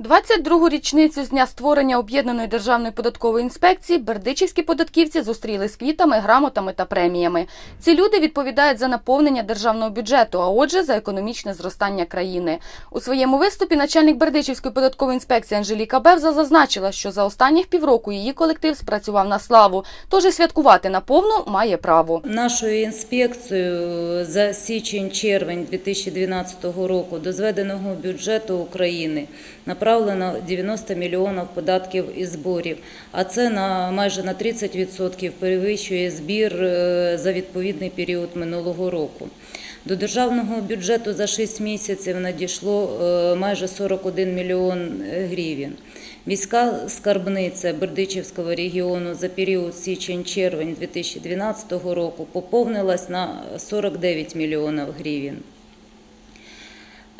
22-гу річницю з дня створення об'єднаної державної податкової інспекції бердичівські податківці зустріли з квітами, грамотами та преміями. Ці люди відповідають за наповнення державного бюджету, а отже, за економічне зростання країни. У своєму виступі начальник Бердичівської податкової інспекції Анжеліка Бевза зазначила, що за останніх півроку її колектив спрацював на славу, тож і святкувати наповну має право. Нашою інспекцією за січень-червень 2012 року до зведеного бюджету України направлено 90 мільйонів податків і зборів, а це на майже на 30% перевищує збір за відповідний період минулого року. До державного бюджету за 6 місяців надійшло е, майже 41 мільйон гривень. Міська скарбниця Бердичівського регіону за період січень-червень 2012 року поповнилась на 49 мільйонів гривень.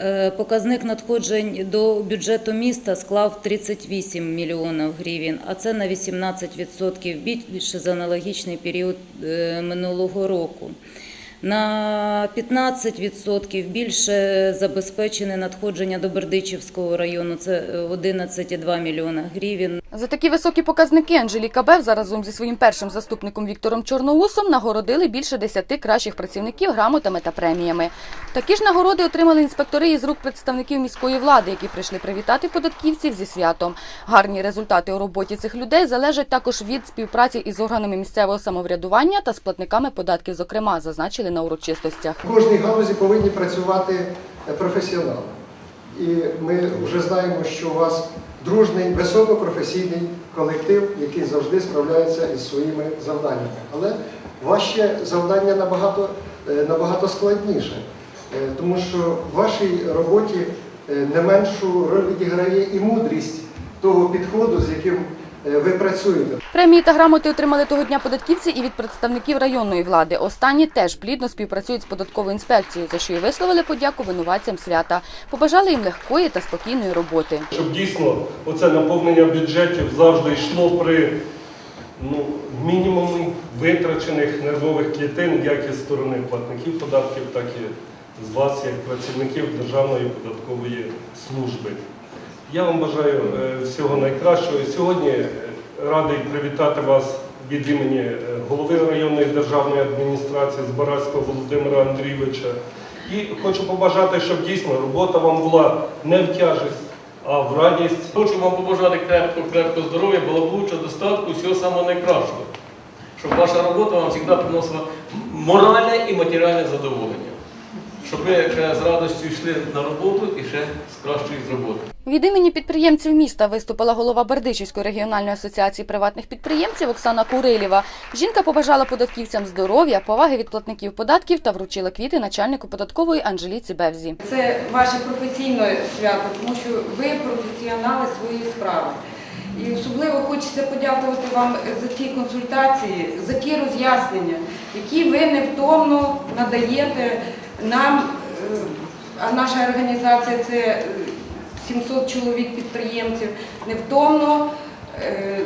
Е, Показник надходжень до бюджету міста склав 38 мільйонів гривень, а це на 18% більше за аналогічний період е, минулого року. На 15% більше забезпечені надходження до Бердичівського району, це е, 11,2 мільйона гривень. За такі високі показники Анжеліка Бевза разом зі своїм першим заступником Віктором Чорноусом нагородили більше десяти кращих працівників грамотами та преміями. Такі ж нагороди отримали інспектори із рук представників міської влади, які прийшли привітати податківців зі святом. Гарні результати у роботі цих людей залежать також від співпраці із органами місцевого самоврядування та з платниками податків, зокрема, зазначили на урочистостях. В кожній галузі повинні працювати професіонали. І ми вже знаємо, що у вас дружний, високопрофесійний колектив, який завжди справляється із своїми завданнями. Але ваше завдання набагато, е, набагато складніше, Е, тому що в вашій роботі е, не меншу роль відіграє і мудрість того підходу, з яким ви працюєте. Премії та грамоти отримали того дня податківці і від представників районної влади. Останні теж плідно співпрацюють з податковою інспекцією, за що й висловили подяку винуватцям свята. Побажали їм легкої та спокійної роботи. щоб дійсно оце наповнення бюджетів завжди йшло при ну, мінімумі витрачених нервових клітин, як із сторони платників податків, так і з вас, як працівників Державної податкової служби. Я вам бажаю е, всього найкращого. Сьогодні е, радий привітати вас від імені е, голови районної державної адміністрації Збаразького Володимира Андрійовича. І хочу побажати, щоб дійсно робота вам була не в тяжесть, а в радість. Хочу вам побажати крепкого, крепкого здоров'я, благополуччя, достатку, всього самого найкращого. Щоб ваша робота вам завжди приносила моральне і матеріальне задоволення. Щоб ви з радістю йшли на роботу і ще з кращої роботи. Від імені підприємців міста виступила голова Бердичівської регіональної асоціації приватних підприємців Оксана Курилєва. Жінка побажала податківцям здоров'я, поваги від платників податків та вручила квіти начальнику податкової Анжеліці Бевзі. Це ваше професійне свято, тому що ви професіонали своєї справи. І особливо хочеться подякувати вам за ті консультації, за ті роз'яснення, які ви невтомно надаєте нам, е, а наша організація це 700 чоловік підприємців, невтомно е,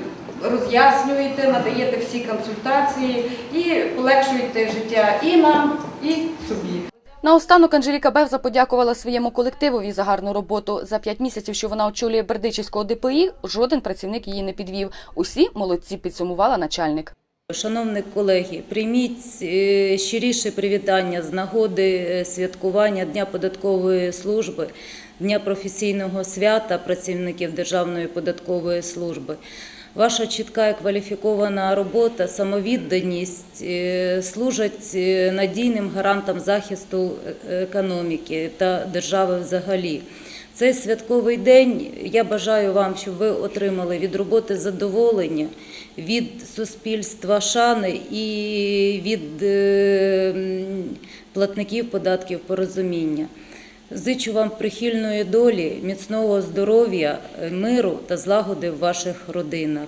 роз'яснюєте, надаєте всі консультації і полегшуєте життя і нам, і собі. Наостанок Анжеліка Бевза подякувала своєму колективові за гарну роботу. За п'ять місяців, що вона очолює Бердичівського ДПІ, жоден працівник її не підвів. Усі молодці підсумувала начальник. Шановні колеги, прийміть е, щиріше привітання з нагоди е, святкування Дня податкової служби, Дня професійного свята працівників Державної податкової служби. Ваша чітка і кваліфікована робота, самовідданість е, служать надійним гарантом захисту економіки та держави взагалі. Цей святковий день я бажаю вам, щоб ви отримали від роботи задоволення, від суспільства шани і від е, платників податків порозуміння. Зичу вам прихильної долі, міцного здоров'я, миру та злагоди в ваших родинах.